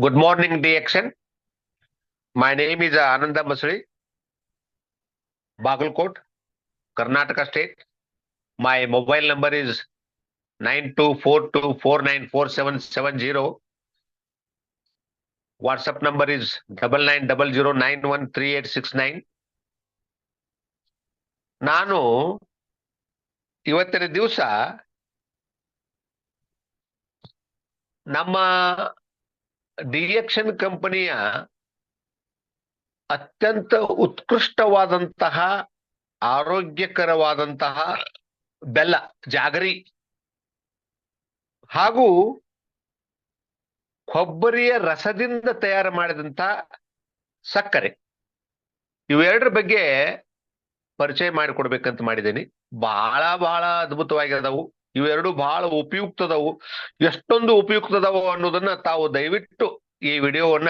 Good morning, DXN. My name is Ananda Masri, Bagalkot, Karnataka State. My mobile number is nine two four two four nine four seven seven zero. WhatsApp number is double nine double zero nine one three eight six nine. ನಾನು ಇವತ್ತಿನ ದಿವಸ ನಮ್ಮ ಡಿಎಕ್ಷನ್ ಕಂಪನಿಯ ಅತ್ಯಂತ ಉತ್ಕೃಷ್ಟವಾದಂತಹ, ಆರೋಗ್ಯಕರವಾದಂತಹ ಬೆಲ್ಲ, ಜಾಗರಿ. ಹಾಗೂ ಕೊಬ್ಬರಿಯ ರಸದಿಂದ ತಯಾರು ಮಾಡಿದಂತ ಸಕ್ಕರೆ. ಇವೆರಡರ ಬಗ್ಗೆ ಪರಿಚಯ ಮಾಡಿಕೊಡ್ಬೇಕಂತ ಮಾಡಿದ್ದೀನಿ. ಬಹಳ ಬಹಳ ಅದ್ಭುತವಾಗಿದಾವು. ಇವೆರಡು ಬಹಳ ಉಪಯುಕ್ತದವು. ಎಷ್ಟೊಂದು ಉಪಯುಕ್ತದವು ಅನ್ನೋದನ್ನ ತಾವು ದಯವಿಟ್ಟು ಈ ವಿಡಿಯೋವನ್ನ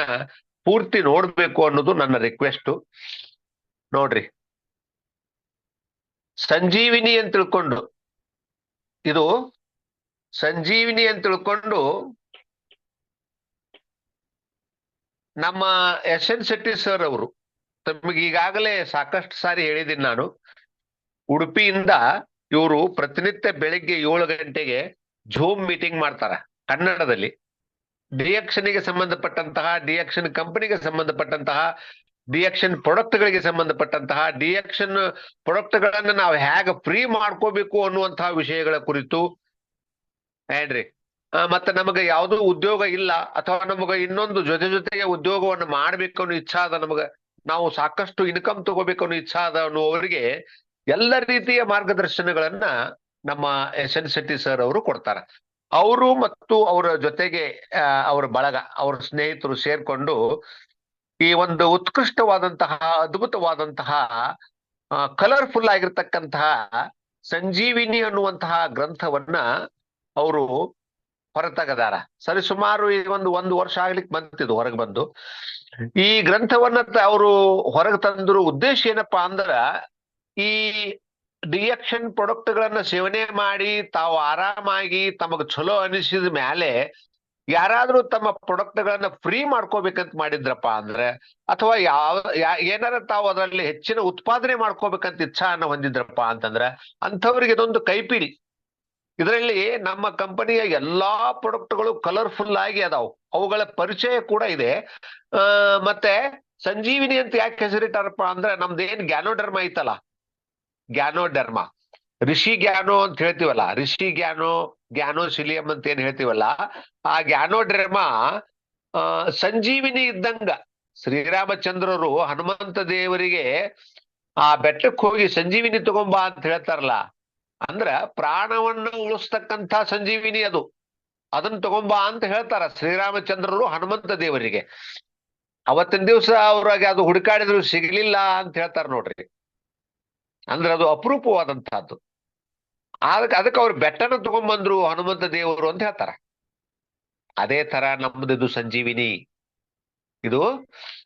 ಪೂರ್ತಿ ನೋಡ್ಬೇಕು ಅನ್ನೋದು ನನ್ನ ರಿಕ್ವೆಸ್ಟ್ ನೋಡ್ರಿ. ಸಂಜೀವಿನಿ ಅಂತ ತಿಳ್ಕೊಂಡು, ಇದು ಸಂಜೀವಿನಿ ಅಂತ ತಿಳ್ಕೊಂಡು ನಮ್ಮ ಎಸ್ ಎನ್ ಶೆಟ್ಟಿ ಸರ್ ಅವರು, ತಮಗೆ ಈಗಾಗಲೇ ಸಾಕಷ್ಟು ಸಾರಿ ಹೇಳಿದ್ದೀನಿ ನಾನು. ಉಡುಪಿಯಿಂದ ಇವರು ಪ್ರತಿನಿತ್ಯ ಬೆಳಿಗ್ಗೆ ಏಳು ಗಂಟೆಗೆ ಝೂಮ್ ಮೀಟಿಂಗ್ ಮಾಡ್ತಾರ ಕನ್ನಡದಲ್ಲಿ. ಡಿಯಕ್ಷನ್ಗೆ ಸಂಬಂಧಪಟ್ಟಂತಹ ಡಿಯಕ್ಷನ್ ಕಂಪನಿಗೆ ಸಂಬಂಧಪಟ್ಟಂತಹ ಡಿಯಕ್ಷನ್ ಪ್ರೊಡಕ್ಟ್ ಗಳಿಗೆ ಸಂಬಂಧಪಟ್ಟಂತಹ ಡಿಯಕ್ಷನ್ ಪ್ರೊಡಕ್ಟ್ ಗಳನ್ನ ನಾವು ಹೇಗೆ ಫ್ರೀ ಮಾಡ್ಕೋಬೇಕು ಅನ್ನುವಂತಹ ವಿಷಯಗಳ ಕುರಿತು ಆ, ಮತ್ತೆ ನಮಗೆ ಯಾವುದೋ ಉದ್ಯೋಗ ಇಲ್ಲ ಅಥವಾ ನಮಗೆ ಇನ್ನೊಂದು ಜೊತೆ ಜೊತೆಗೆ ಉದ್ಯೋಗವನ್ನು ಮಾಡ್ಬೇಕು ಅನ್ನೋ ಇಚ್ಛಾ ಅದ ನಮಗ ನಾವು ಸಾಕಷ್ಟು ಇನ್ಕಮ್ ತಗೋಬೇಕು ಅನ್ನೋ ಇಚ್ಛಾ ಅದ ಅನ್ನುವವರಿಗೆ ಎಲ್ಲ ರೀತಿಯ ಮಾರ್ಗದರ್ಶನಗಳನ್ನ ನಮ್ಮ ಎಸ್ ಎನ್ ಶೆಟ್ಟಿ ಸರ್ ಅವರು ಕೊಡ್ತಾರ. ಅವರು ಮತ್ತು ಅವರ ಜೊತೆಗೆ ಅವರ ಬಳಗ, ಅವರ ಸ್ನೇಹಿತರು ಸೇರ್ಕೊಂಡು ಈ ಒಂದು ಉತ್ಕೃಷ್ಟವಾದಂತಹ, ಅದ್ಭುತವಾದಂತಹ ಕಲರ್ಫುಲ್ ಆಗಿರ್ತಕ್ಕಂತಹ ಸಂಜೀವಿನಿ ಅನ್ನುವಂತಹ ಗ್ರಂಥವನ್ನ ಅವರು ಹೊರತಗದಾರ. ಸರಿ, ಸುಮಾರು ಈ ಒಂದು ಒಂದು ವರ್ಷ ಆಗ್ಲಿಕ್ಕೆ ಬಂತಿದ್ದು ಹೊರಗೆ ಬಂದು. ಈ ಗ್ರಂಥವನ್ನ ಅವರು ಹೊರಗೆ ತಂದ್ರು ಉದ್ದೇಶ ಏನಪ್ಪಾ ಅಂದ್ರ ಈ ಡಿಎಕ್ಷನ್ ಪ್ರೊಡಕ್ಟ್ ಗಳನ್ನ ಸೇವನೆ ಮಾಡಿ ತಾವು ಆರಾಮಾಗಿ ತಮಗ್ ಚಲೋ ಅನಿಸಿದ ಮೇಲೆ ಯಾರಾದ್ರೂ ತಮ್ಮ ಪ್ರೊಡಕ್ಟ್ ಗಳನ್ನ ಫ್ರೀ ಮಾಡ್ಕೋಬೇಕಂತ ಮಾಡಿದ್ರಪ್ಪ ಅಂದ್ರೆ, ಅಥವಾ ಯಾವ ಏನಾರ ತಾವು ಅದರಲ್ಲಿ ಹೆಚ್ಚಿನ ಉತ್ಪಾದನೆ ಮಾಡ್ಕೋಬೇಕಂತ ಇಚ್ಛಾನ ಹೊಂದಿದ್ರಪ್ಪ ಅಂತಂದ್ರೆ, ಅಂಥವ್ರಿಗೆ ಇದೊಂದು ಕೈಪಿಡಿ. ಇದರಲ್ಲಿ ನಮ್ಮ ಕಂಪನಿಯ ಎಲ್ಲಾ ಪ್ರಾಡಕ್ಟ್ಗಳು ಕಲರ್ಫುಲ್ ಆಗಿ ಅದಾವು. ಅವುಗಳ ಪರಿಚಯ ಕೂಡ ಇದೆ. ಮತ್ತೆ ಸಂಜೀವಿನಿ ಅಂತ ಯಾಕೆ ಹೆಸರಿಟ್ಟಾರಪ್ಪ ಅಂದ್ರೆ, ನಮ್ದೇನ್ ಗ್ಯಾನೋಡರ್ಮ ಐತಲ್ಲ ಗ್ಯಾನೋಡರ್ಮ ಋಷಿ ಗ್ಯಾನೋ ಅಂತ ಹೇಳ್ತೀವಲ್ಲ, ಋಷಿ ಗ್ಯಾನೋ ಸಿಲಿಯಂ ಅಂತ ಏನ್ ಹೇಳ್ತೀವಲ್ಲ, ಆ ಗ್ಯಾನೋಡ್ರೆಮ ಸಂಜೀವಿನಿ ಇದ್ದಂಗ. ಶ್ರೀರಾಮಚಂದ್ರರು ಹನುಮಂತ ದೇವರಿಗೆ, ಆ ಬೆಟ್ಟಕ್ಕೆ ಹೋಗಿ ಸಂಜೀವಿನಿ ತಗೊಂಬ ಅಂತ ಹೇಳ್ತಾರಲ್ಲ, ಅಂದ್ರ ಪ್ರಾಣವನ್ನ ಉಳಿಸ್ತಕ್ಕಂಥ ಸಂಜೀವಿನಿ ಅದು. ಅದನ್ನ ತಗೊಂಬ ಅಂತ ಹೇಳ್ತಾರ ಶ್ರೀರಾಮಚಂದ್ರರು ಹನುಮಂತ ದೇವರಿಗೆ. ಅವತ್ತಿನ ದಿವಸ ಅವ್ರಾಗ ಅದು ಹುಡುಕಾಡಿದ್ರು, ಸಿಗ್ಲಿಲ್ಲ ಅಂತ ಹೇಳ್ತಾರ ನೋಡ್ರಿ. ಅಂದ್ರೆ ಅದು ಅಪರೂಪವಾದಂತಹದ್ದು. ಅದಕ್ಕೆ ಅದಕ್ಕೆ ಅವ್ರು ಬೆಟ್ಟನ ತಗೊಂಬಂದ್ರು ಹನುಮಂತ ದೇವರು ಅಂತ ಹೇಳ್ತಾರ. ಅದೇ ತರ ನಮ್ದು ಸಂಜೀವಿನಿ. ಇದು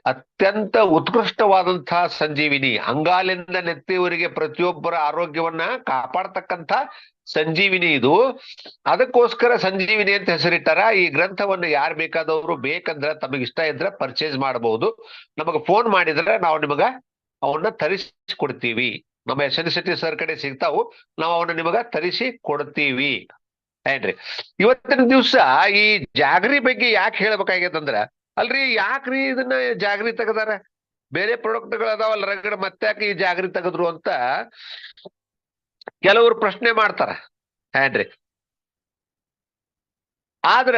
ಅತ್ಯಂತ ಉತ್ಕೃಷ್ಟವಾದಂತಹ ಸಂಜೀವಿನಿ. ಅಂಗಾಲಿಂದ ನೆತ್ತಿಯವರಿಗೆ ಪ್ರತಿಯೊಬ್ಬರ ಆರೋಗ್ಯವನ್ನ ಕಾಪಾಡ್ತಕ್ಕಂಥ ಸಂಜೀವಿನಿ ಇದು. ಅದಕ್ಕೋಸ್ಕರ ಸಂಜೀವಿನಿ ಅಂತ ಹೆಸರಿಟ್ಟಾರ. ಈ ಗ್ರಂಥವನ್ನು ಯಾರು ಬೇಕಾದವರು ಬೇಕಂದ್ರೆ ತಮಗೆ ಇಷ್ಟ ಇದ್ರೆ ಪರ್ಚೇಸ್ ಮಾಡಬಹುದು ನಮಗೆ ಫೋನ್ ಮಾಡಿದ್ರೆ ನಾವು ನಿಮಗ ಅವನ್ನ ತರಿಸಿ ಕೊಡ್ತೀವಿ ನಮ್ಮ ಎಸ್ ಎನ್ ಸಿಟಿ ಸರ್ ಕಡೆ ಸಿಗ್ತಾವು, ನಾವು ಅವನ್ನ ನಿಮಗ ತರಿಸಿ ಕೊಡ್ತೀವಿ. ಏನ್ರಿ? ಇವತ್ತಿನ ದಿವ್ಸ ಈ ಜಾಗರಿ ಬಗ್ಗೆ ಯಾಕೆ ಹೇಳ್ಬೇಕಾಗ್ಯದಂದ್ರ, ಅಲ್ರಿ ಯಾಕ್ರಿ ಇದನ್ನ ಜಾಗರಿ ತೆಗದಾರ? ಬೇರೆ ಪ್ರಾಡಕ್ಟ್ಗಳು ಅದಾವಲ್ಲ ರಗಡ ಯಾಕೆ ಈ ಜಾಗರಿ ತೆಗೆದ್ರು ಅಂತ ಕೆಲವರು ಪ್ರಶ್ನೆ ಮಾಡ್ತಾರ. ಏನ್ರಿ? ಆದ್ರ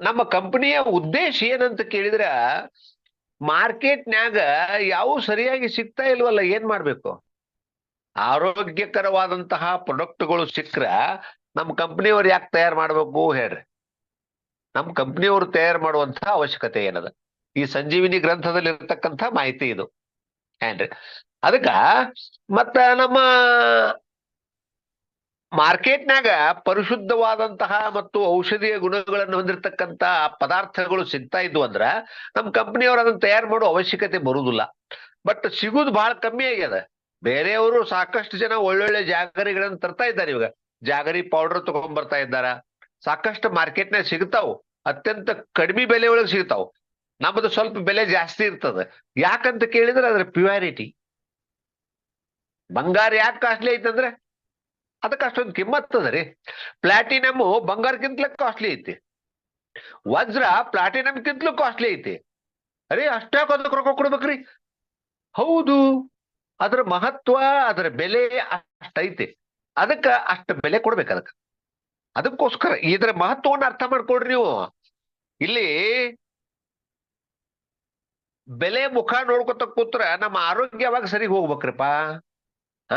ನಮ್ಮ ಕಂಪನಿಯ ಉದ್ದೇಶ ಏನಂತ ಕೇಳಿದ್ರ, ಮಾರ್ಕೆಟ್ನ್ಯಾಗ ಯಾವ ಸರಿಯಾಗಿ ಸಿಗ್ತಾ ಇಲ್ವಲ್ಲ, ಏನ್ ಮಾಡ್ಬೇಕು? ಆರೋಗ್ಯಕರವಾದಂತಹ ಪ್ರೊಡಕ್ಟ್ಗಳು ಸಿಕ್ಕ್ರ ನಮ್ಮ ಕಂಪ್ನಿಯವ್ರು ಯಾಕೆ ತಯಾರು ಮಾಡಬೇಕು ಹೇಳ್ರಿ. ನಮ್ಮ ಕಂಪ್ನಿಯವರು ತಯಾರು ಮಾಡುವಂತಹ ಅವಶ್ಯಕತೆ ಏನದ? ಈ ಸಂಜೀವಿನಿ ಗ್ರಂಥದಲ್ಲಿ ಇರತಕ್ಕಂತ ಮಾಹಿತಿ ಇದು. ಏನ್ರಿ? ಅದಕ್ಕ ಮತ್ತ ನಮ್ಮ ಮಾರ್ಕೆಟ್ನಾಗ ಪರಿಶುದ್ಧವಾದಂತಹ ಮತ್ತು ಔಷಧೀಯ ಗುಣಗಳನ್ನು ಹೊಂದಿರತಕ್ಕಂತ ಪದಾರ್ಥಗಳು ಸಿಗ್ತಾ ಇದ್ವು ಅಂದ್ರ ನಮ್ಮ ಕಂಪನಿಯವರು ಅದನ್ನ ತಯಾರು ಮಾಡೋ ಅವಶ್ಯಕತೆ ಬರುವುದಿಲ್ಲ ಬಟ್ ಸಿಗುದು ಬಹಳ ಕಮ್ಮಿ ಆಗ್ಯದ. ಬೇರೆಯವರು ಸಾಕಷ್ಟು ಜನ ಒಳ್ಳೊಳ್ಳೆ ಜಾಗರಿಗಳನ್ನ ತರ್ತಾ ಇದ್ದಾರೆ ಇವಾಗ. ಜಾಗರಿ ಪೌಡರ್ ತಗೊಂಡ್ ಬರ್ತಾ ಇದ್ದಾರ? ಸಾಕಷ್ಟು ಮಾರ್ಕೆಟ್ನಾಗ ಸಿಗ್ತಾವು. ಅತ್ಯಂತ ಕಡಿಮೆ ಬೆಲೆ ಒಳಗೆ ಸಿಗ್ತಾವ. ನಮ್ಮದು ಸ್ವಲ್ಪ ಬೆಲೆ ಜಾಸ್ತಿ ಇರ್ತದೆ. ಯಾಕಂತ ಕೇಳಿದ್ರೆ ಅದ್ರ ಪ್ಯೂರಿಟಿ ಬಂಗಾರ ಯಾಕೆ ಕಾಸ್ಟ್ಲಿ ಐತಂದ್ರೆ, ಅದಕ್ಕೆ ಅಷ್ಟೊಂದು ಕಿಮ್ಮತ್ ಅದ ರೀ. ಪ್ಲಾಟಿನಮ್ ಬಂಗಾರಕ್ಕಿಂತಲೂ ಕಾಸ್ಟ್ಲಿ ಐತಿ. ವಜ್ರ ಪ್ಲಾಟಿನಮ್ಗಿಂತಲೂ ಕಾಸ್ಟ್ಲಿ ಐತಿ. ಅರೇ ಅಷ್ಟೇ ರೊಕ್ಕ ಕೊಡ್ಬೇಕ್ರಿ. ಹೌದು. ಅದರ ಮಹತ್ವ, ಅದರ ಬೆಲೆ ಅಷ್ಟೈತಿ. ಅದಕ್ಕ ಅಷ್ಟ ಬೆಲೆ ಕೊಡ್ಬೇಕು ಅದಕ್ಕೆ. ಅದಕ್ಕೋಸ್ಕರ ಇದರ ಮಹತ್ವವನ್ನು ಅರ್ಥ ಮಾಡ್ಕೊಡ್ರಿ ನೀವು. ಇಲ್ಲಿ ಬೆಲೆ ಮುಖ ನೋಡ್ಕೊತ ಕೂತ್ರ ನಮ್ಮ ಆರೋಗ್ಯ ಯಾವಾಗ ಸರಿ ಹೋಗ್ಬೇಕ್ರಿಪ್ಪ? ಹ?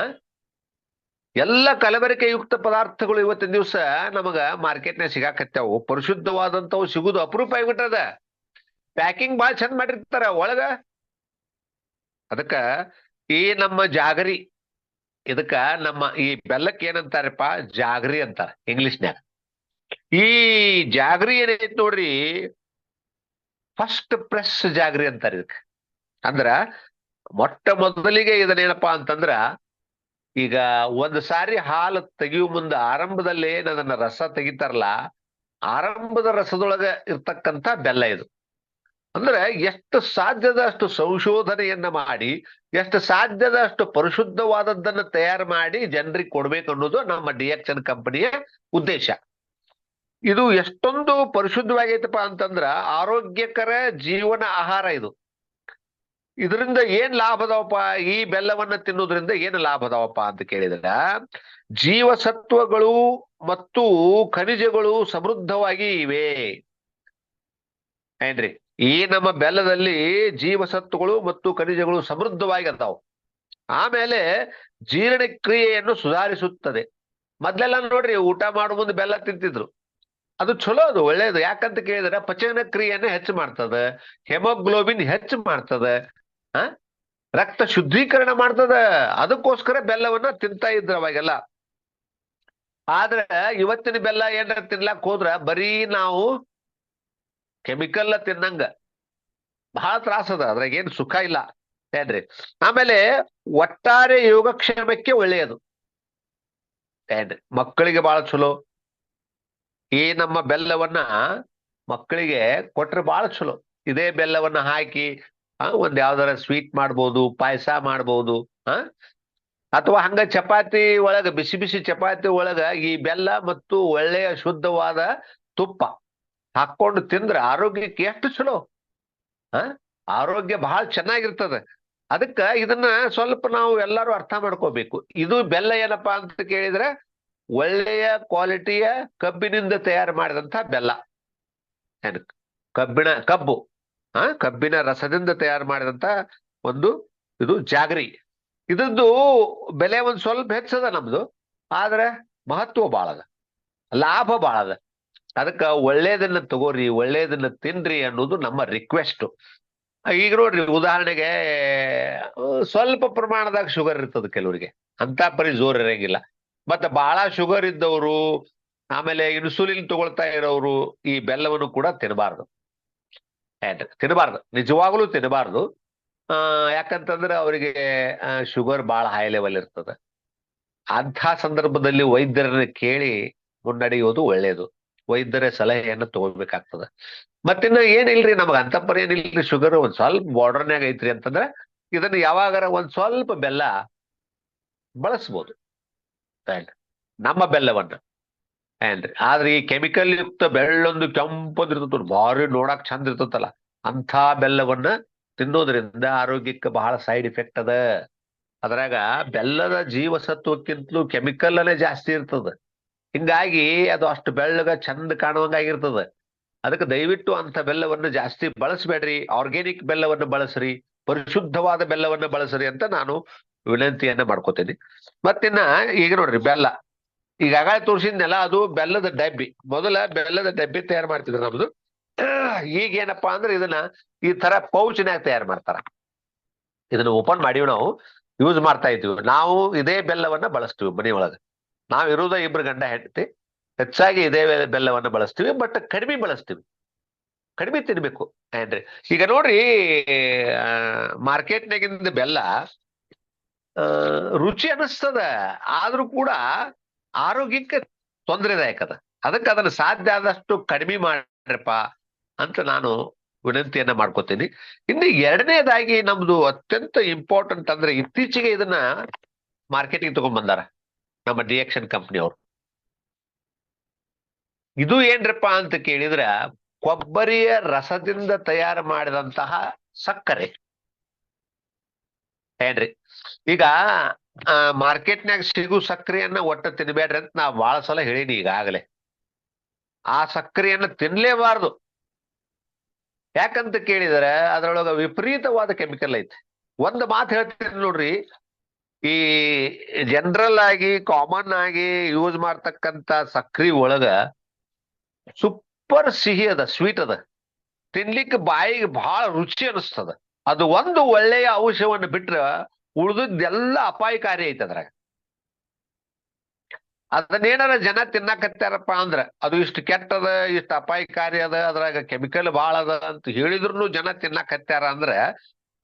ಎಲ್ಲ ಕಲಬೆರಕೆ ಯುಕ್ತ ಪದಾರ್ಥಗಳು ಇವತ್ತಿನ ದಿವಸ ನಮಗ ಮಾರ್ಕೆಟ್ನಾಗ ಸಿಗಾಕತ್ತಾವು. ಪರಿಶುದ್ಧವಾದಂತವು ಸಿಗುದು ಅಪರೂಪ ಆಗ್ಬಿಟ್ಟದ. ಪ್ಯಾಕಿಂಗ್ ಭಾಳ ಚಂದ ಮಾಡಿರ್ತಾರ ಒಳಗ. ಅದಕ್ಕ ಈ ನಮ್ಮ ಜಾಗರಿ, ಇದಕ್ಕ ನಮ್ಮ ಈ ಬೆಲ್ಲಕ್ಕೆ ಏನಂತಾರಪ್ಪ? ಜಾಗರಿ ಅಂತಾರ ಇಂಗ್ಲಿಷ್ನ್ಯಾಗ. ಈ ಜಾಗರಿ ಏನೈತಿ ನೋಡ್ರಿ? ಫಸ್ಟ್ ಪ್ರೆಸ್ ಜಾಗರಿ ಅಂತಾರ ಇದಕ್ಕೆ. ಅಂದ್ರ ಮೊಟ್ಟ ಮೊದಲಿಗೆ ಇದನ್ನೇನಪ್ಪಾ ಅಂತಂದ್ರ, ಈಗ ಒಂದ್ ಸಾರಿ ಹಾಲು ತೆಗಿಯೋ ಮುಂದ ಆರಂಭದಲ್ಲಿ ಅದನ್ನ ರಸ ತೆಗಿತಾರಲ್ಲ, ಆರಂಭದ ರಸದೊಳಗ ಇರ್ತಕ್ಕಂತ ಬೆಲ್ಲ ಇದು. ಅಂದ್ರೆ ಎಷ್ಟು ಸಾಧ್ಯದ ಅಷ್ಟು ಸಂಶೋಧನೆಯನ್ನ ಮಾಡಿ, ಎಷ್ಟು ಸಾಧ್ಯದ ಅಷ್ಟು ಪರಿಶುದ್ಧವಾದದ್ದನ್ನ ತಯಾರು ಮಾಡಿ ಜನರಿಗೆ ಕೊಡ್ಬೇಕು ಅನ್ನೋದು ನಮ್ಮ ಡಿ ಎಕ್ಸ್ ಕಂಪನಿಯ ಉದ್ದೇಶ. ಇದು ಎಷ್ಟೊಂದು ಪರಿಶುದ್ಧವಾಗೈತಪ್ಪ ಅಂತಂದ್ರ ಆರೋಗ್ಯಕರ ಜೀವನ ಆಹಾರ ಇದು. ಇದರಿಂದ ಏನ್ ಲಾಭ ಅದಾವಪ್ಪ ಈ ಬೆಲ್ಲವನ್ನ ತಿನ್ನೋದ್ರಿಂದ ಏನ್ ಲಾಭ ಅದಾವಪ್ಪ ಅಂತ ಕೇಳಿದ್ರ, ಜೀವಸತ್ವಗಳು ಮತ್ತು ಖನಿಜಗಳು ಸಮೃದ್ಧವಾಗಿ ಇವೆ. ಏನ್ರಿ? ಈ ನಮ್ಮ ಬೆಲ್ಲದಲ್ಲಿ ಜೀವಸತ್ವಗಳು ಮತ್ತು ಖನಿಜಗಳು ಸಮೃದ್ಧವಾಗಿ ಅದಾವ ಆಮೇಲೆ ಜೀರ್ಣಕ್ರಿಯೆಯನ್ನು ಸುಧಾರಿಸುತ್ತದೆ. ಮೊದ್ಲೆಲ್ಲ ನೋಡ್ರಿ, ಊಟ ಮಾಡೋ ಮುಂದೆ ಬೆಲ್ಲ ತಿಂತಿದ್ರು. ಅದು ಚಲೋ ಅದು, ಒಳ್ಳೇದು. ಯಾಕಂತ ಕೇಳಿದ್ರೆ ಪಚನ ಕ್ರಿಯೆಯನ್ನ ಹೆಚ್ಚು ಮಾಡ್ತದ, ಹೆಮೋಗ್ಲೋಬಿನ್ ಹೆಚ್ಚು ಮಾಡ್ತದ, ಆ? ರಕ್ತ ಶುದ್ಧೀಕರಣ ಮಾಡ್ತದ. ಅದಕ್ಕೋಸ್ಕರ ಬೆಲ್ಲವನ್ನ ತಿಂತಾ ಇದ್ರ ಅವಾಗೆಲ್ಲ. ಆದ್ರೆ ಇವತ್ತಿನ ಬೆಲ್ಲ ಏನಾರ ತಿನ್ಲಾಕ್ ಹೋದ್ರ ಬರೀ ನಾವು ಕೆಮಿಕಲ್ ತಿನ್ನಂಗ ಬಹಳ ಅದ, ಅದ್ರಾಗ ಏನ್ ಸುಖ ಇಲ್ಲ. ಏನ್ರಿ? ಆಮೇಲೆ ಒಟ್ಟಾರೆ ಯೋಗಕ್ಷೇಮಕ್ಕೆ ಒಳ್ಳೆಯದು. ಏನ್ರಿ? ಮಕ್ಕಳಿಗೆ ಬಹಳ ಚಲೋ. ಈ ನಮ್ಮ ಬೆಲ್ಲವನ್ನ ಮಕ್ಕಳಿಗೆ ಕೊಟ್ರೆ ಬಹಳ ಚಲೋ. ಇದೇ ಬೆಲ್ಲವನ್ನ ಹಾಕಿ ಒಂದ್ ಯಾವ್ದಾರ ಸ್ವೀಟ್ ಮಾಡ್ಬೋದು, ಪಾಯಸ ಮಾಡ್ಬೋದು, ಆ? ಅಥವಾ ಹಂಗ ಚಪಾತಿ ಒಳಗ, ಬಿಸಿ ಬಿಸಿ ಚಪಾತಿ ಒಳಗ ಈ ಬೆಲ್ಲ ಮತ್ತು ಒಳ್ಳೆಯ ಶುದ್ಧವಾದ ತುಪ್ಪ. ಹಾಕೊಂಡು ತಿಂದ್ರೆ ಆರೋಗ್ಯಕ್ಕೆ ಎಷ್ಟು ಚಲೋ? ಆ ಆರೋಗ್ಯ ಬಹಳ ಚೆನ್ನಾಗಿರ್ತದೆ. ಅದಕ್ಕ ಇದನ್ನ ಸ್ವಲ್ಪ ನಾವು ಎಲ್ಲರೂ ಅರ್ಥ ಮಾಡ್ಕೋಬೇಕು. ಇದು ಬೆಲ್ಲ ಏನಪ್ಪಾ ಅಂತ ಕೇಳಿದ್ರೆ ಒಳ್ಳೆಯ ಕ್ವಾಲಿಟಿಯ ಕಬ್ಬಿನಿಂದ ತಯಾರು ಮಾಡಿದಂತ ಬೆಲ್ಲ. ಏನು ಕಬ್ಬಿಣ, ಕಬ್ಬು. ಆ ಕಬ್ಬಿನ ರಸದಿಂದ ತಯಾರು ಮಾಡಿದಂತ ಒಂದು ಇದು ಜಾಗರಿ. ಇದದ್ದು ಬೆಲೆ ಒಂದ್ ಸ್ವಲ್ಪ ಹೆಚ್ಚದ ನಮ್ದು, ಆದ್ರೆ ಮಹತ್ವ ಬಾಳದ ಲಾಭ ಬಾಳದ ಅದಕ್ಕ ಒಳ್ಳೇದನ್ನ ತಗೋರಿ, ಒಳ್ಳೇದನ್ನ ತಿನ್ರಿ ಅನ್ನೋದು ನಮ್ಮ ರಿಕ್ವೆಸ್ಟ್ ಈಗ ನೋಡ್ರಿ, ಉದಾಹರಣೆಗೆ ಸ್ವಲ್ಪ ಪ್ರಮಾಣದಾಗ ಶುಗರ್ ಇರ್ತದ ಕೆಲವರಿಗೆ. ಅಂತ ಪರಿ ಜೋರ್ ಇರಂಗಿಲ್ಲ. ಮತ್ತೆ ಬಹಳ ಶುಗರ್ ಇದ್ದವರು, ಆಮೇಲೆ ಇನ್ಸುಲಿನ್ ತಗೊಳ್ತಾ ಇರೋರು ಈ ಬೆಲ್ಲವನ್ನು ಕೂಡ ತಿನ್ನಬಾರ್ದು ತಿನ್ನಬಾರ್ದು ನಿಜವಾಗ್ಲೂ ತಿನ್ನಬಾರ್ದು ಆ, ಯಾಕಂತಂದ್ರೆ ಅವರಿಗೆ ಶುಗರ್ ಬಹಳ ಹೈ ಲೆವೆಲ್ ಇರ್ತದೆ. ಅಂಥ ಸಂದರ್ಭದಲ್ಲಿ ವೈದ್ಯರನ್ನ ಕೇಳಿ ಮುನ್ನಡೆಯೋದು ಒಳ್ಳೇದು. ವೈದ್ಯರ ಸಲಹೆಯನ್ನು ತಗೋಬೇಕಾಗ್ತದೆ. ಮತ್ತಿನ್ನ ಏನಿಲ್ರಿ ನಮಗ ಅಂತಪ್ಪರ ಪರಿ ಏನಿಲ್ರಿ? ಶುಗರ್ ಒಂದ್ ಸ್ವಲ್ಪ ಬಾರ್ಡರ್ನ್ಯಾಗ ಐತ್ರಿ ಅಂತಂದ್ರೆ ಇದನ್ನ ಯಾವಾಗಾರ ಒಂದ್ ಸ್ವಲ್ಪ ಬೆಲ್ಲ ಬಳಸ್ಬೋದು. ನಮ್ಮ ಬೆಲ್ಲವನ್ನ. ಏನ್ರಿ ಆದ್ರೆ ಈ ಕೆಮಿಕಲ್ ಯುಕ್ತ ಬೆಳ್ಳೊಂದು ಕೆಂಪಂದ್ ಇರ್ತದ ಭಾರಿ ನೋಡಕ್ ಚಂದ ಇರ್ತದಲ್ಲ ಅಂಥ ಬೆಲ್ಲವನ್ನ ತಿನ್ನೋದ್ರಿಂದ ಆರೋಗ್ಯಕ್ಕೆ ಬಹಳ ಸೈಡ್ ಇಫೆಕ್ಟ್ ಅದ. ಅದ್ರಾಗ ಬೆಲ್ಲದ ಜೀವಸತ್ವಕ್ಕಿಂತಲೂ ಕೆಮಿಕಲ್ ಅಲ್ಲೇ ಜಾಸ್ತಿ ಇರ್ತದ. ಹಿಂಗಾಗಿ ಅದು ಅಷ್ಟು ಬೆಳ್ಳಗ ಚಂದ ಕಾಣುವಂಗಾಗಿರ್ತದ ಅದಕ್ಕೆ ದಯವಿಟ್ಟು ಅಂತ ಬೆಲ್ಲವನ್ನು ಜಾಸ್ತಿ ಬಳಸಬೇಡ್ರಿ ಆರ್ಗ್ಯಾನಿಕ್ ಬೆಲ್ಲವನ್ನು ಬಳಸ್ರಿ, ಪರಿಶುದ್ಧವಾದ ಬೆಲ್ಲವನ್ನು ಬಳಸ್ರಿ ಅಂತ ನಾನು ವಿನಂತಿಯನ್ನ ಮಾಡ್ಕೋತೇನೆ. ಮತ್ತಿನ್ನ ಈಗ ನೋಡ್ರಿ ಬೆಲ್ಲ. ಈಗಾಗಲೇ ತೋರಿಸಿದ್ನೆಲ್ಲ ಅದು ಬೆಲ್ಲದ ಡಬ್ಬಿ. ಮೊದಲ ಬೆಲ್ಲದ ಡಬ್ಬಿ ತಯಾರು ಮಾಡ್ತಿದ್ರು ನಮ್ದು. ಈಗ ಏನಪ್ಪಾ ಅಂದ್ರೆ ಇದನ್ನ ಈ ತರ ಪೌಚ್ನಾಗ ತಯಾರು ಮಾಡ್ತಾರ. ಇದನ್ನ ಓಪನ್ ಮಾಡಿವಿ ನಾವು, ಯೂಸ್ ಮಾಡ್ತಾ ಇದ್ವಿ. ನಾವು ಇದೇ ಬೆಲ್ಲವನ್ನ ಬಳಸ್ತೀವಿ ಮನೆಯೊಳಗ ನಾವ್ ಇರುವುದ ಇಬ್ರು ಗಂಡ ಹೆಂಡತಿ, ಹೆಚ್ಚಾಗಿ ಇದೇ ವೇಳೆ ಬೆಲ್ಲವನ್ನ ಬಳಸ್ತೀವಿ, ಬಟ್ ಕಡಿಮೆ ಬಳಸ್ತೀವಿ. ಕಡಿಮೆ ತಿನ್ಬೇಕು, ಏನ್ರಿ? ಈಗ ನೋಡ್ರಿ ಮಾರ್ಕೆಟ್ನಾಗಿಂದ ಬೆಲ್ಲ ರುಚಿ ಅನಿಸ್ತದ ಆದ್ರೂ ಕೂಡ ಆರೋಗ್ಯಕ್ಕೆ ತೊಂದರೆದಾಯಕ ಅದ. ಅದಕ್ಕೆ ಅದನ್ನ ಸಾಧ್ಯ ಆದಷ್ಟು ಕಡಿಮೆ ಮಾಡಿ ಮಾಡ್ರಪ್ಪ ಅಂತ ನಾನು ವಿನಂತಿಯನ್ನ ಮಾಡ್ಕೋತೀನಿ. ಇನ್ನು ಎರಡನೇದಾಗಿ ನಮ್ದು ಅತ್ಯಂತ ಇಂಪಾರ್ಟೆಂಟ್ ಅಂದ್ರೆ ಇತ್ತೀಚೆಗೆ ಇದನ್ನ ಮಾರ್ಕೆಟಿಂಗ್ ತಗೊಂಡ್ ಬಂದಾರ. ನಮ್ಮ ಡಿಯಕ್ಷನ್ ಕಂಪ್ನಿಯವರು ಇದು ಏನ್ರಪ್ಪ ಅಂತ ಕೇಳಿದ್ರ, ಕೊಬ್ಬರಿಯ ರಸದಿಂದ ತಯಾರು ಮಾಡಿದಂತಹ ಸಕ್ಕರೆ. ಏನ್ರಿ? ಈಗ, ಆ ಮಾರ್ಕೆಟ್ನ್ಯಾಗ ಸಿಗು ಸಕ್ಕರೆಯನ್ನ ಒಟ್ಟ ತಿನ್ಬೇಡ್ರಿ ಅಂತ ನಾ ಬಹಳ ಸಲ ಹೇಳೀನಿ ಈಗಾಗಲೇ. ಆ ಸಕ್ಕರೆಯನ್ನ ತಿನ್ಲೇಬಾರ್ದು. ಯಾಕಂತ ಕೇಳಿದರೆ, ಅದ್ರೊಳಗ ವಿಪರೀತವಾದ ಕೆಮಿಕಲ್ ಐತೆ. ಒಂದು ಮಾತು ಹೇಳ್ತೀನಿ ನೋಡ್ರಿ ಈ ಜನರಲ್ ಆಗಿ ಕಾಮನ್ ಆಗಿ ಯೂಸ್ ಮಾಡ್ತಕ್ಕಂತ ಸಕ್ರಿ ಒಳಗ ಸೂಪರ್ ಸಿಹಿ ಅದ ಸ್ವೀಟ್ ಅದ. ತಿನ್ಲಿಕ್ಕೆ ಬಾಯಿಗೆ ಬಹಳ ರುಚಿ ಅನಿಸ್ತದ. ಅದು ಒಂದು ಒಳ್ಳೆಯ ಔಷಧವನ್ನು ಬಿಟ್ರ ಉಳಿದದ್ದೆಲ್ಲ ಅಪಾಯಕಾರಿ ಐತೆ ಅದ್ರಾಗ. ಅದನ್ನೇನಾರ ಜನ ತಿನ್ನಕತ್ತಾರಪ್ಪ ಅಂದ್ರ ಅದು ಇಷ್ಟು ಕೆಟ್ಟದ, ಇಷ್ಟು ಅಪಾಯಕಾರಿ ಅದ, ಅದ್ರಾಗ ಕೆಮಿಕಲ್ ಬಹಳ ಅದ ಅಂತ ಹೇಳಿದ್ರು ಜನ ತಿನ್ನಕತ್ತಾರ ಅಂದ್ರ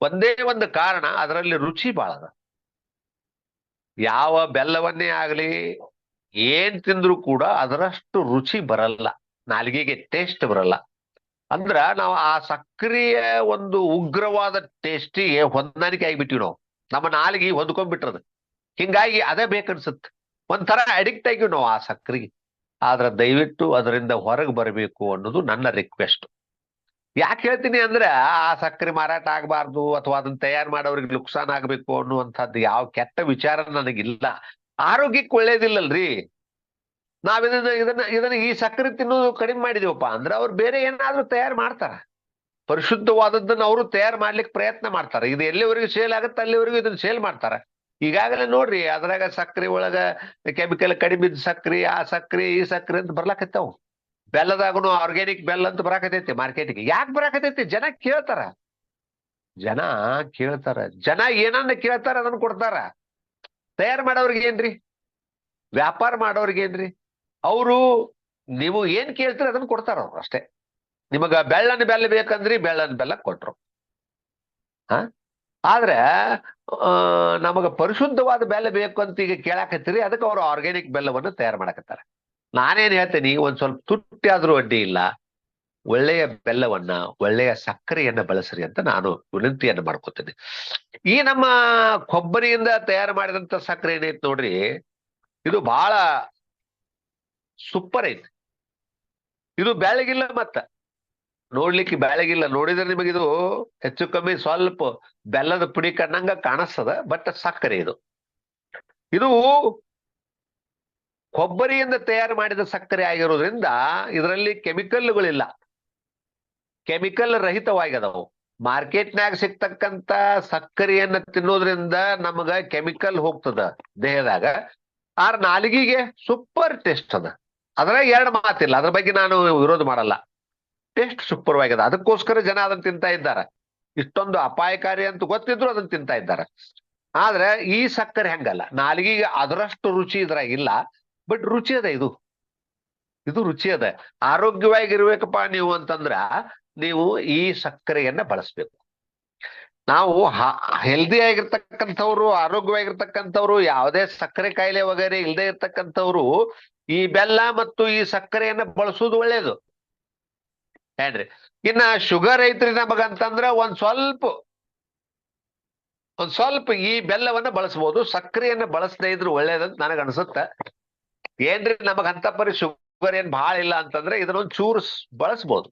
ಒಂದೇ ಒಂದು ಕಾರಣ, ಅದರಲ್ಲಿ ರುಚಿ ಬಹಳ ಅದ. ಯಾವ ಬೆಲ್ಲವನ್ನೇ ಆಗಲಿ, ಏನ್ ತಿಂದ್ರು ಕೂಡ ಅದರಷ್ಟು ರುಚಿ ಬರಲ್ಲ. ನಾಲಿಗೆಗೆ ಟೇಸ್ಟ್ ಬರಲ್ಲ. ಅಂದ್ರ ನಾವು ಆ ಸಕ್ರಿಯ ಒಂದು ಉಗ್ರವಾದ ಟೇಸ್ಟಿಗೆ ಹೊಂದಾಣಿಕೆ ಆಗಿಬಿಟ್ಟಿವಿ ನಾವು. ನಮ್ಮ ನಾಲಿಗೆ ಹೊಂದ್ಕೊಂಡ್ಬಿಟ್ರದ. ಹಿಂಗಾಗಿ ಅದೇ ಬೇಕನ್ಸುತ್ತೆ. ಒಂಥರ ಅಡಿಕ್ಟ್ ಆಗಿವಿ ನಾವು ಆ ಸಕ್ರಿಗೆ. ಆದ್ರ ದಯವಿಟ್ಟು ಅದರಿಂದ ಹೊರಗೆ ಬರಬೇಕು ಅನ್ನೋದು ನನ್ನ ರಿಕ್ವೆಸ್ಟ್ ಯಾಕೆ ಹೇಳ್ತೀನಿ ಅಂದ್ರೆ ಆ ಸಕ್ಕರೆ ಮಾರಾಟ ಆಗಬಾರ್ದು ಅಥವಾ ಅದನ್ನ ತಯಾರು ಮಾಡೋರಿಗೆ ನುಕ್ಸಾನ್ ಆಗ್ಬೇಕು ಅನ್ನುವಂಥದ್ದು ಯಾವ ಕೆಟ್ಟ ವಿಚಾರ ನನಗಿಲ್ಲ. ಆರೋಗ್ಯಕ್ಕೆ ಒಳ್ಳೇದಿಲ್ಲಲ್ರಿ. ನಾವ್ ಇದನ್ನ ಇದನ್ನ ಈ ಸಕ್ಕರೆ ತಿನ್ನೋದು ಕಡಿಮೆ ಮಾಡಿದೀವಪ್ಪ ಅಂದ್ರೆ ಅವ್ರು ಬೇರೆ ಏನಾದ್ರೂ ತಯಾರು ಮಾಡ್ತಾರ. ಪರಿಶುದ್ಧವಾದದ್ದನ್ನ ಅವರು ತಯಾರು ಮಾಡ್ಲಿಕ್ಕೆ ಪ್ರಯತ್ನ ಮಾಡ್ತಾರೆ. ಇದು ಎಲ್ಲಿವರೆಗೂ ಸೇಲ್ ಆಗುತ್ತೆ ಅಲ್ಲಿವರೆಗೂ ಇದನ್ನ ಸೇಲ್ ಮಾಡ್ತಾರ. ಈಗಾಗಲೇ ನೋಡ್ರಿ ಅದ್ರಾಗ ಸಕ್ಕರೆ ಒಳಗ ಕೆಮಿಕಲ್ ಕಡಿಮೆ ಸಕ್ಕರೆ, ಆ ಸಕ್ಕರೆ, ಈ ಸಕ್ಕರೆ ಅಂತ ಬರ್ಲಾಕತ್ತಾವ. ಬೆಲ್ಲದಾಗನು ಆರ್ಗ್ಯಾನಿಕ್ ಬೆಲ್ಲ ಅಂತ ಬರಾಕತೈತಿ ಮಾರ್ಕೆಟ್ಗೆ ಯಾಕೆ ಬರಾಕತೈತಿ ಜನ ಕೇಳ್ತಾರ. ಜನ ಕೇಳ್ತಾರ. ಜನ ಏನನ್ನ ಕೇಳ್ತಾರ ಅದನ್ನ ಕೊಡ್ತಾರ. ತಯಾರು ಮಾಡೋರ್ಗೆ ಏನ್ರಿ? ವ್ಯಾಪಾರ ಮಾಡೋರ್ಗೆ ಏನ್ರಿ? ಅವರು ನೀವು ಏನ್ ಕೇಳ್ತೀರ ಅದನ್ನ ಕೊಡ್ತಾರ ಅವ್ರು ಅಷ್ಟೇ. ನಿಮಗ ಬೆಳ್ಳನ್ ಬೆಲ್ಲ ಬೇಕಂದ್ರಿ ಬೆಳ್ಳನ್ ಬೆಲ್ಲ ಕೊಟ್ರು. ಹ? ಆದ್ರೆ ನಮಗ ಪರಿಶುದ್ಧವಾದ ಬೆಲ್ಲ ಬೇಕು ಅಂತ ಈಗ ಕೇಳಾಕತ್ತೀರಿ. ಅದಕ್ಕೆ ಅವರು ಆರ್ಗ್ಯಾನಿಕ್ ಬೆಲ್ಲವನ್ನು ತಯಾರು ಮಾಡಕತ್ತಾರ. ನಾನೇನ್ ಹೇಳ್ತೇನೆ ಒಂದ್ ಸ್ವಲ್ಪ ತುಟ್ಟಿ ಆದ್ರೂ ಅಡ್ಡಿ ಇಲ್ಲ. ಒಳ್ಳೆಯ ಬೆಲ್ಲವನ್ನ, ಒಳ್ಳೆಯ ಸಕ್ಕರೆಯನ್ನ ಬಳಸ್ರಿ ಅಂತ ನಾನು ವಿನಂತಿಯನ್ನ ಮಾಡ್ಕೋತೇನೆ. ಈ ನಮ್ಮ ಕೊಬ್ಬರಿಯಿಂದ ತಯಾರು ಮಾಡಿದಂತ ಸಕ್ಕರೆ ಏನೈತೆ ನೋಡ್ರಿ, ಇದು ಬಹಳ ಸೂಪರ್ ಐತಿ. ಇದು ಬೆಳಗಿಲ್ಲ ಮತ್ತ. ನೋಡ್ಲಿಕ್ಕೆ ಬೆಳಗಿಲ್ಲ ನೋಡಿದ್ರೆ ಇದು ಹೆಚ್ಚು ಕಮ್ಮಿ ಸ್ವಲ್ಪ ಬೆಲ್ಲದ ಪುಡಿ ಕಣ್ಣಂಗ ಕಾಣಿಸ್ತದ ಬಟ್ ಸಕ್ಕರೆ ಇದು. ಇದು ಕೊಬ್ಬರಿಯಿಂದ ತಯಾರು ಮಾಡಿದ ಸಕ್ಕರೆ ಆಗಿರೋದ್ರಿಂದ ಇದರಲ್ಲಿ ಕೆಮಿಕಲ್ಗಳಿಲ್ಲ. ಕೆಮಿಕಲ್ ರಹಿತವಾಗಿದವು. ಮಾರ್ಕೆಟ್ನಾಗ ಸಿಗ್ತಕ್ಕಂತ ಸಕ್ಕರೆಯನ್ನ ತಿನ್ನೋದ್ರಿಂದ ನಮಗ ಕೆಮಿಕಲ್ ಹೋಗ್ತದ ದೇಹದಾಗ. ಆರ್ ನಾಲಿಗೆಗೆ ಸೂಪರ್ ಟೇಸ್ಟ್ ಅದ. ಅದ್ರಾಗ ಎರಡು ಮಾತಿಲ್ಲ. ಅದ್ರ ಬಗ್ಗೆ ನಾನು ವಿರೋಧ ಮಾಡಲ್ಲ. ಟೇಸ್ಟ್ ಸೂಪರ್ ಆಗಿದೆ ಅದಕ್ಕೋಸ್ಕರ ಜನ ಅದನ್ನ ತಿಂತಾ ಇದ್ದಾರೆ. ಇಷ್ಟೊಂದು ಅಪಾಯಕಾರಿ ಅಂತ ಗೊತ್ತಿದ್ರು ಅದನ್ನ ತಿಂತಾ ಇದ್ದಾರೆ. ಆದ್ರೆ ಈ ಸಕ್ಕರೆ ಹೆಂಗಲ್ಲ. ನಾಲಿಗೆಗೆ ಅದರಷ್ಟು ರುಚಿ ಇದ್ರಾಗ ಇಲ್ಲ. ಬಟ್ ರುಚಿ ಅದ ಇದು. ಇದು ರುಚಿ ಅದ. ಆರೋಗ್ಯವಾಗಿರ್ಬೇಕಪ್ಪ ನೀವು ಅಂತಂದ್ರ ನೀವು ಈ ಸಕ್ಕರೆಯನ್ನ ಬಳಸ್ಬೇಕು. ನಾವು ಹೆಲ್ದಿ ಆಗಿರ್ತಕ್ಕಂಥವ್ರು, ಆರೋಗ್ಯವಾಗಿರ್ತಕ್ಕಂಥವ್ರು, ಯಾವುದೇ ಸಕ್ಕರೆ ಕಾಯಿಲೆ ವಗೇರೆ ಇಲ್ಲದೆ ಇರ್ತಕ್ಕಂಥವ್ರು ಈ ಬೆಲ್ಲ ಮತ್ತು ಈ ಸಕ್ಕರೆಯನ್ನ ಬಳಸೋದು ಒಳ್ಳೇದು. ಏನ್ರಿ? ಇನ್ನ ಶುಗರ್ ಐತ್ರಿ ನಮಗಂತಂದ್ರ ಒಂದ್ ಸ್ವಲ್ಪ ಒಂದ್ ಸ್ವಲ್ಪ ಈ ಬೆಲ್ಲವನ್ನ ಬಳಸ್ಬೋದು. ಸಕ್ಕರೆಯನ್ನ ಬಳಸದೇ ಇದ್ರು ಒಳ್ಳೇದಂತ ನನಗ ಅನ್ಸುತ್ತ. ಏನ್ರಿ ನಮಗ್ ಅಂತ ಪರಿ ಶುಗರ್ ಏನ್ ಭಾಳ ಇಲ್ಲ ಅಂತಂದ್ರೆ ಇದನ್ನೊಂದ್ ಚೂರು ಬಳಸ್ಬೋದು.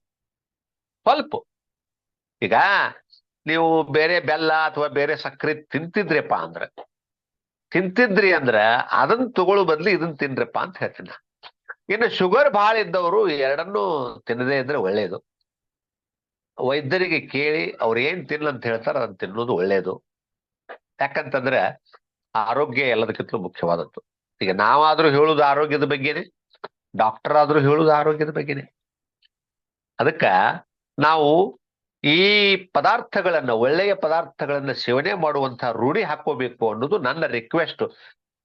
ಸ್ವಲ್ಪ. ಈಗ ನೀವು ಬೇರೆ ಬೆಲ್ಲ ಅಥವಾ ಬೇರೆ ಸಕ್ಕರೆ ತಿಂತಿದ್ರಿಪ್ಪ ಅಂದ್ರೆ, ತಿಂತಿದ್ರಿ ಅಂದ್ರ ಅದನ್ನ ತಗೊಳ್ಳೋ ಬದ್ಲಿ ಇದನ್ನ ತಿನ್ರಿಪ್ಪ ಅಂತ ಹೇಳ್ತೀನಿ. ಇನ್ನು ಶುಗರ್ ಬಹಳ ಇದ್ದವರು ಎರಡನ್ನೂ ತಿನ್ನದೇ ಇದ್ರೆ ಒಳ್ಳೇದು. ವೈದ್ಯರಿಗೆ ಕೇಳಿ ಅವ್ರು ಏನ್ ತಿನ್ಲಂತ ಹೇಳ್ತಾರ ಅದನ್ನ ತಿನ್ನೋದು ಒಳ್ಳೇದು. ಯಾಕಂತಂದ್ರೆ ಆರೋಗ್ಯ ಎಲ್ಲದಕ್ಕಿಂತಲೂ ಮುಖ್ಯವಾದದ್ದು. ಈಗ ನಾವಾದ್ರೂ ಹೇಳುದು ಆರೋಗ್ಯದ ಬಗ್ಗೆನೆ ಡಾಕ್ಟರ್ ಆದ್ರೂ ಹೇಳುದು ಆರೋಗ್ಯದ ಬಗ್ಗೆನೆ. ಅದಕ್ಕ ನಾವು ಈ ಪದಾರ್ಥಗಳನ್ನ, ಒಳ್ಳೆಯ ಪದಾರ್ಥಗಳನ್ನ ಸೇವನೆ ಮಾಡುವಂತ ರೂಢಿ ಹಾಕೋಬೇಕು ಅನ್ನೋದು ನನ್ನ ರಿಕ್ವೆಸ್ಟ್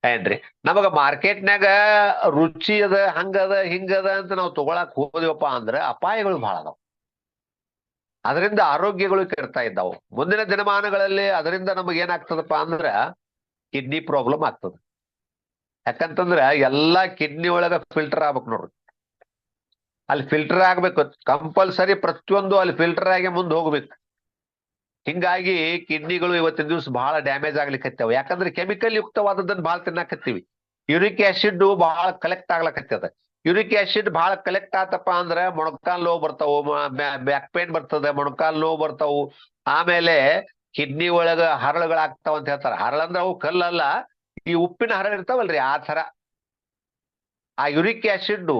ಏನ್ರಿ? ನಮಗ ಮಾರ್ಕೆಟ್ನಾಗ ರುಚಿ ಅದ ಹಂಗದ ಹಿಂಗದ ಅಂತ ನಾವು ತಗೊಳಕ್ ಹೋದಿವಪ್ಪ ಅಂದ್ರ ಅಪಾಯಗಳು ಬಹಳ ಅದಾವ. ಅದರಿಂದ ಆರೋಗ್ಯಗಳು ಕೆಡ್ತಾ ಇದ್ದಾವು. ಮುಂದಿನ ದಿನಮಾನಗಳಲ್ಲಿ ಅದರಿಂದ ನಮಗೇನಾಗ್ತದಪ್ಪ ಅಂದ್ರ ಕಿಡ್ನಿ ಪ್ರಾಬ್ಲಮ್ ಆಗ್ತದ. ಯಾಕಂತಂದ್ರ ಎಲ್ಲಾ ಕಿಡ್ನಿ ಒಳಗ ಫಿಲ್ಟರ್ ಆಗ್ಬೇಕು ನೋಡ್ರಿ. ಅಲ್ಲಿ ಫಿಲ್ಟರ್ ಆಗ್ಬೇಕು ಕಂಪಲ್ಸರಿ ಪ್ರತಿಯೊಂದು ಅಲ್ಲಿ ಫಿಲ್ಟರ್ ಆಗಿ ಮುಂದೆ ಹೋಗ್ಬೇಕು. ಹಿಂಗಾಗಿ ಕಿಡ್ನಿಗಳು ಇವತ್ತಿನ ದಿವಸ ಬಹಳ ಡ್ಯಾಮೇಜ್ ಆಗ್ಲಿಕ್ಕತ್ತವ ಯಾಕಂದ್ರೆ ಕೆಮಿಕಲ್ ಯುಕ್ತವಾದದ್ದನ್ನ ಬಹಳ ತಿನ್ನಕತ್ತೀವಿ. ಯೂರಿಕ್ ಆಸಿಡ್ ಬಹಳ ಕಲೆಕ್ಟ್ ಆಗ್ಲಕತ್ತದ. ಯೂರಿಕ್ ಆಸಿಡ್ ಬಹಳ ಕಲೆಕ್ಟ್ ಆತಪ್ಪ ಅಂದ್ರೆ ಮೊಣಕಾಲ್ ನೋವು ಬರ್ತಾವು ಬ್ಯಾಕ್ ಪೇನ್ ಬರ್ತದೆ, ಮೊಣಕಾಲ್ ನೋವು ಬರ್ತಾವು. ಆಮೇಲೆ ಕಿಡ್ನಿ ಒಳಗ ಹರಳುಗಳಾಗ್ತಾವ ಅಂತ ಹೇಳ್ತಾರ. ಹರಳಂದ್ರೆ ಅವು ಕಲ್ಲಲ್ಲ ಈ ಉಪ್ಪಿನ ಹರ ಇರ್ತಾವಲ್ರಿ ಆ ತರ ಆ ಯುರಿಕ್ ಆಸಿಡ್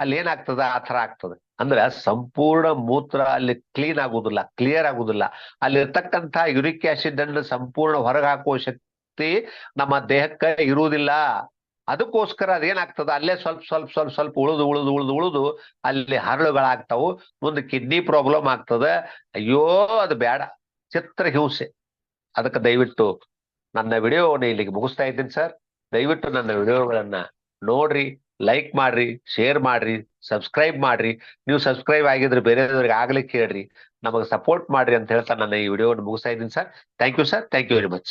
ಅಲ್ಲಿ ಏನಾಗ್ತದ? ಆ ತರ ಆಗ್ತದೆ. ಅಂದ್ರೆ ಸಂಪೂರ್ಣ ಮೂತ್ರ ಅಲ್ಲಿ ಕ್ಲೀನ್ ಆಗುದಿಲ್ಲ ಕ್ಲಿಯರ್ ಆಗುದಿಲ್ಲ. ಅಲ್ಲಿ ಇರ್ತಕ್ಕಂತ ಯುರಿಕ್ ಆಸಿಡ್ ಅನ್ನು ಸಂಪೂರ್ಣ ಹೊರಗೆ ಹಾಕುವ ಶಕ್ತಿ ನಮ್ಮ ದೇಹಕ್ಕೆ ಇರುವುದಿಲ್ಲ. ಅದಕ್ಕೋಸ್ಕರ ಅದೇನಾಗ್ತದ ಅಲ್ಲೇ ಸ್ವಲ್ಪ ಸ್ವಲ್ಪ ಸ್ವಲ್ಪ ಸ್ವಲ್ಪ ಉಳಿದು ಉಳಿದು ಉಳಿದು ಉಳಿದು ಅಲ್ಲಿ ಹರಳುಗಳಾಗ್ತಾವು. ಮುಂದೆ ಕಿಡ್ನಿ ಪ್ರಾಬ್ಲಮ್ ಆಗ್ತದ. ಅಯ್ಯೋ, ಅದು ಬೇಡ. ಚಿತ್ರ ಹಿಂಸೆ. ಅದಕ್ಕೆ ದಯವಿಟ್ಟು ನನ್ನ ವಿಡಿಯೋವನ್ನು ಇಲ್ಲಿಗೆ ಮುಗಿಸ್ತಾ ಇದ್ದೀನಿ ಸರ್ ದಯವಿಟ್ಟು ನನ್ನ ವಿಡಿಯೋಗಳನ್ನ ನೋಡ್ರಿ ಲೈಕ್ ಮಾಡ್ರಿ ಶೇರ್ ಮಾಡ್ರಿ ಸಬ್ಸ್ಕ್ರೈಬ್ ಮಾಡ್ರಿ. ನೀವು ಸಬ್ಸ್ಕ್ರೈಬ್ ಆಗಿದ್ರೆ ಬೇರೆಯವ್ರಿಗೆ ಆಗ್ಲಿಕ್ಕೆ ಹೇಳ್ರಿ. ನಮಗೆ ಸಪೋರ್ಟ್ ಮಾಡ್ರಿ ಅಂತ ಹೇಳ್ತಾ ನನ್ನ ಈ ವಿಡಿಯೋವನ್ನು ಮುಗಿಸ್ತಾ ಇದ್ದೀನಿ sir thank you sir thank you very much